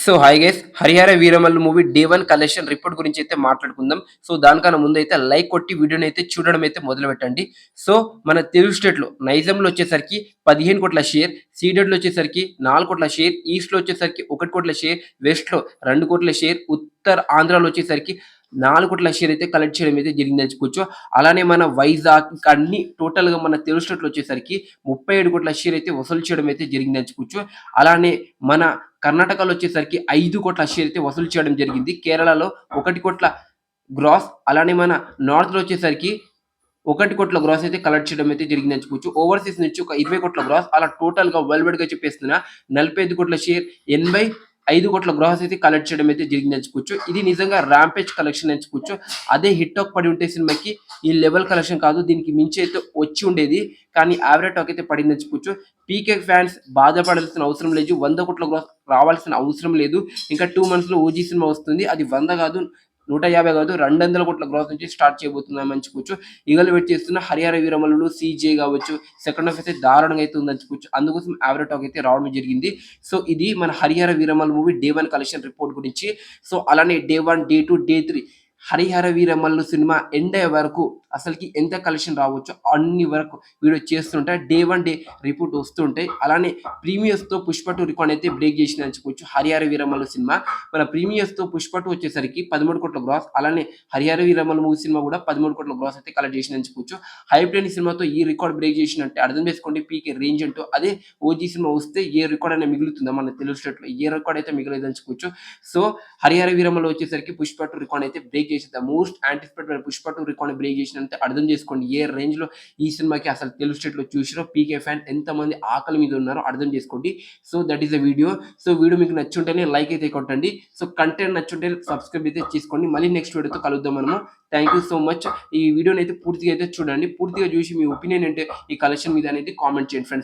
So hi guys Harihara Veeramallu movie day one collection report గురించి అయితే మాట్లాడుకుందాం. So దానికన్నా ముందు అయితే లైక్ కొట్టి వీడియోని అయితే చూడడం అయితే మొదలు పెట్టండి సో మన తెలుగు స్టేట్లో నైజంలో వచ్చేసరికి పదిహేను కోట్ల షేర్ సీడెడ్లో వచ్చేసరికి నాలుగు కోట్ల షేర్ ఈస్ట్లో వచ్చేసరికి ఒకటి కోట్ల షేర్ వెస్ట్లో రెండు కోట్ల షేర్ ఉత్తర ఆంధ్రాలో వచ్చేసరికి నాలుగు కోట్ల షేర్ అయితే కలెక్ట్ చేయడం అయితే జరిగింది చెప్పుకోవచ్చు. అలానే మన వైజాగ్ ఇంకా అన్ని టోటల్గా మన తెలుగు స్టేట్లో వచ్చేసరికి ముప్పై ఏడు కోట్ల షేర్ అయితే వసూలు చేయడం అయితే జరిగింది చెప్పుకోవచ్చు. అలానే మన కర్ణాటకలో వచ్చేసరికి ఐదు కోట్ల షేర్ అయితే వసూలు చేయడం జరిగింది. కేరళలో ఒకటి కోట్ల గ్రాస్ అలానే మన నార్త్లో వచ్చేసరికి ఒకటి కోట్ల గ్రాస్ అయితే కలెక్ట్ చేయడం అయితే జరిగింది అని చెప్పుకోవచ్చు. ఓవర్సీస్ నుంచి ఒక ఇరవై కోట్ల గ్రాస్ అలా టోటల్గా వరల్డ్గా చెప్పేస్తున్నా నలభై ఐదు కోట్ల షేర్ ఎనభై ఐదు కోట్ల గ్రాస్ అయితే కలెక్ట్ చేయడం అయితే జరిగింది అని ఇది నిజంగా ర్యాంపేజ్ కలెక్షన్ అని అదే హిట్ టాక్ పడి ఉంటే సినిమాకి ఈ లెవెల్ కలెక్షన్ కాదు దీనికి మించి అయితే వచ్చి ఉండేది. కానీ యావరేజ్ టాక్ అయితే పడింది అని పీకే ఫ్యాన్స్ బాధపడాల్సిన అవసరం లేదు. వంద కోట్ల గ్రాస్ రావాల్సిన అవసరం లేదు. ఇంకా టూ మంత్స్లో ఓజీ సినిమా వస్తుంది. అది వంద కాదు నూట యాభై కాదు రెండు వందల కోట్ల గ్రోత్ నుంచి స్టార్ట్ చేయబోతుంది అని చెప్పుకోవచ్చు ఈగలు వెయిట్ చేస్తున్న హరిహర వీరమల్లుడు సీజే కావచ్చు సెకండ్ హాఫ్ అయితే దారుణంగా అయితే ఉందని చెప్పొచ్చు. అందుకోసం యావరేజ్ టాక్ అయితే రావడం జరిగింది. సో ఇది మన Harihara Veeramal movie day one collection report గురించి. సో అలానే day one day two day three Harihara Veeramallu cinema end అయ్యే వరకు అసలుకి ఎంత కలెక్షన్ రావచ్చో అన్ని వరకు వీడియో చేస్తుంటే డే వన్ డే రిపోర్ట్ వస్తుంటాయి. అలానే ప్రీమియర్స్తో పుష్ప టూ రికార్డ్ అయితే బ్రేక్ చేసిన చెప్పొచ్చు. హరిహర వీరమల్లు సినిమా. మన ప్రీమియర్స్తో పుష్ప టూ వచ్చేసరికి పదమూడు కోట్ల గ్రాస్ అలానే హరిహర వీరమల్లు మూవీ సినిమా కూడా పదమూడు కోట్ల గ్రాస్ అయితే కలెక్ట్ చేసిన చెప్పుకోవచ్చు హైప్ సినిమాతో ఈ రికార్డ్ బ్రేక్ చేసినట్టే అర్థం చేసుకోండి. పీకే రేంజ్ అంటూ అదే ఓజీ సినిమా వస్తే ఏ రికార్డ్ అయినా మిగులుతుందా? మన తెలుగు స్టేట్లో ఏ రికార్డ్ అయితే మిగలేదు చెప్పొచ్చు. సో హరిహర వీరమల్లు వచ్చేసరికి పుష్ప టూ రికార్డ్ అయితే బ్రేక్ చేసి the most anticipated Pushpa two record break చేసినంత అర్థం చేసుకోండి. ఏ రేంజ్లో ఈ సినిమాకి అసలు తెలుగు స్టేట్లో చూసిరో పీకే ఫ్యాన్ ఎంత మంది ఆకలి మీద ఉన్నారో అర్థం చేసుకోండి. So that is the video so video మీకు నచ్చుంటేనే లైక్ అయితే కొట్టండి. సో కంటెంట్ నచ్చుంటే సబ్స్క్రైబ్ అయితే చేసుకోండి. మళ్ళీ నెక్స్ట్ వీడియోతో కలుద్దాం మనము. థ్యాంక్ యూ సో మచ్ ఈ వీడియోని అయితే పూర్తిగా అయితే చూడండి. పూర్తిగా చూసి మీ ఒపీనియన్ అంటే ఈ కలెక్షన్ మీద అనేది కామెంట్ చేయండి ఫ్రెండ్స్